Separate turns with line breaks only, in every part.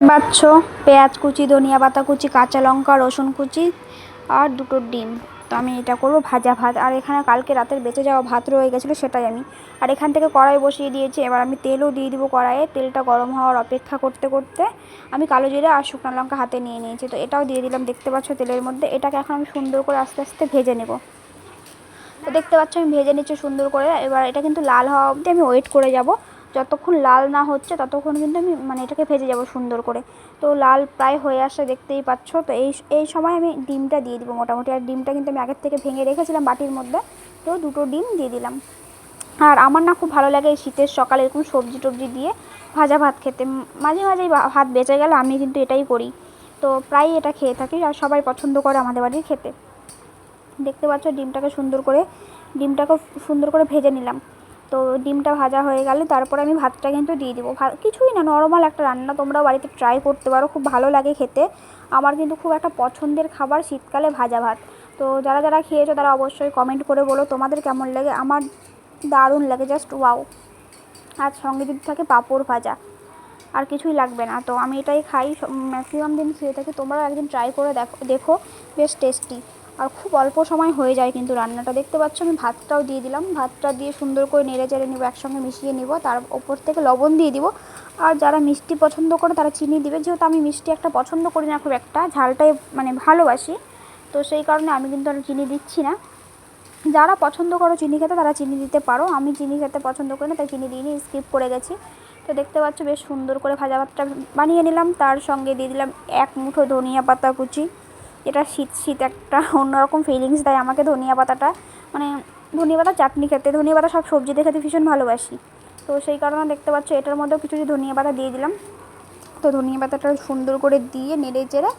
পাচ্ছ পেঁয়াজ কুচি, ধনিয়া পাতা কুচি, কাঁচা লঙ্কা, রসুন কুচি আর দুটো ডিম। তো আমি এটা করব ভাজা ভাত। আর এখানে কালকে রাতের বেঁচে যাওয়া ভাত রয়ে গেছিল, সেটাই আমি। আর এখান থেকে কড়াই বসিয়ে দিয়েছি। এবার আমি তেলও দিয়ে দিব কড়াইয়ে। তেলটা গরম হওয়ার অপেক্ষা করতে করতে আমি কালো জিরে আর শুকনো লঙ্কা হাতে নিয়ে নিয়েছি। তো এটাও দিয়ে দিলাম। দেখতে পাচ্ছ তেলের মধ্যে। এটাকে এখন আমি সুন্দর করে আস্তে আস্তে ভেজে নেব। তো দেখতে পাচ্ছ আমি ভেজে নিচ্ছি সুন্দর করে। এবার এটা কিন্তু লাল হওয়া অবধি আমি ওয়েট করে যাব। যতক্ষণ লাল না হচ্ছে ততক্ষণ কিন্তু আমি মানে এটাকে ভেজে যাব সুন্দর করে। তো লাল প্রায় হয়ে আসছে দেখতেই পাচ্ছ। তো এই এই সময় আমি ডিমটা দিয়ে দিব মোটামুটি। আর ডিমটা কিন্তু আমি আগের থেকে ভেঙে রেখেছিলাম বাটির মধ্যে। তো দুটো ডিম দিয়ে দিলাম। আর আমার না খুব ভালো লাগে এই শীতের সকালে এরকম সবজি টবজি দিয়ে ভাজা ভাত খেতে। মাঝে মাঝেই ভাত বেঁচে গেলে, আমি কিন্তু এটাই করি। তো প্রায়ই এটা খেয়ে থাকি আর সবাই পছন্দ করে আমাদের বাড়ির খেতে। দেখতে পাচ্ছ, ডিমটাকে সুন্দর করে ডিমটাকে সুন্দর করে ভেজে নিলাম। তো ডিমটা ভাজা হয়ে গেলে তারপরে আমি ভাতটা কিন্তু দিয়ে দিব। কিছুই না নর্মাল একটা রান্না, তোমরাও বাড়িতে ট্রাই করতে পারো, খুব ভালো লাগে খেতে। আমার কিন্তু খুব একটা পছন্দের খাবার শীতকালে ভাজা ভাত। তো যারা যারা খেয়েছো তারা অবশ্যই কমেন্ট করে বলো, তোমাদের কেমন লাগে? আমার দারুণ লাগে জাস্ট ওয়াও আর সঙ্গে যদি থাকে পাঁপড় ভাজা, আর কিছুই লাগবে না। তো আমি এটাই খাই ম্যাক্সিমাম দিন খেয়ে থাকি। তোমরাও একদিন ট্রাই করে দেখো দেখো, বেশ টেস্টি আর খুব অল্প সময় হয়ে যায় কিন্তু রান্নাটা। দেখতে পাচ্ছ আমি ভাতটাও দিয়ে দিলাম। ভাতটা দিয়ে সুন্দর করে নেড়ে চেড়ে নেব, একসঙ্গে মিশিয়ে নিব, তার ওপর থেকে লবণ দিয়ে দিব। আর যারা মিষ্টি পছন্দ করে তারা চিনি দিবে। যেহেতু আমি মিষ্টি একটা পছন্দ করি না খুব একটা, ঝালটাই মানে ভালোবাসি, তো সেই কারণে আমি কিন্তু আর চিনি দিচ্ছি না। যারা পছন্দ করো চিনি খেতে তারা চিনি দিতে পারো। আমি চিনি খেতে পছন্দ করি না, তাই চিনি দিইনি স্কিপ করে গেছি। তো দেখতে পাচ্ছ বেশ সুন্দর করে ভাজা ভাতটা বানিয়ে নিলাম। তার সঙ্গে দিয়ে দিলাম এক মুঠো ধনিয়া পাতা কুচি। এটা শীত শীত একটা অন্যরকম ফিলিংস দেয় আমাকে ধনিয়া পাতাটা। মানে ধনিয়া পাতা চাটনি খেতে, ধনিয়া পাতা সব সবজিতে খেতে ভীষণ ভালোবাসি। তো সেই কারণে দেখতে পাচ্ছ এটার মধ্যেও কিছু ধনিয়া পাতা দিয়ে দিলাম। তো ধনিয়া পাতাটা সুন্দর করে দিয়ে নেড়ে চেড়ে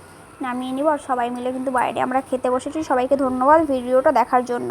নামিয়ে নিব আর সবাই মিলে কিন্তু বাইরে আমরা খেতে বসেছি। সবাইকে ধন্যবাদ ভিডিওটা দেখার জন্য।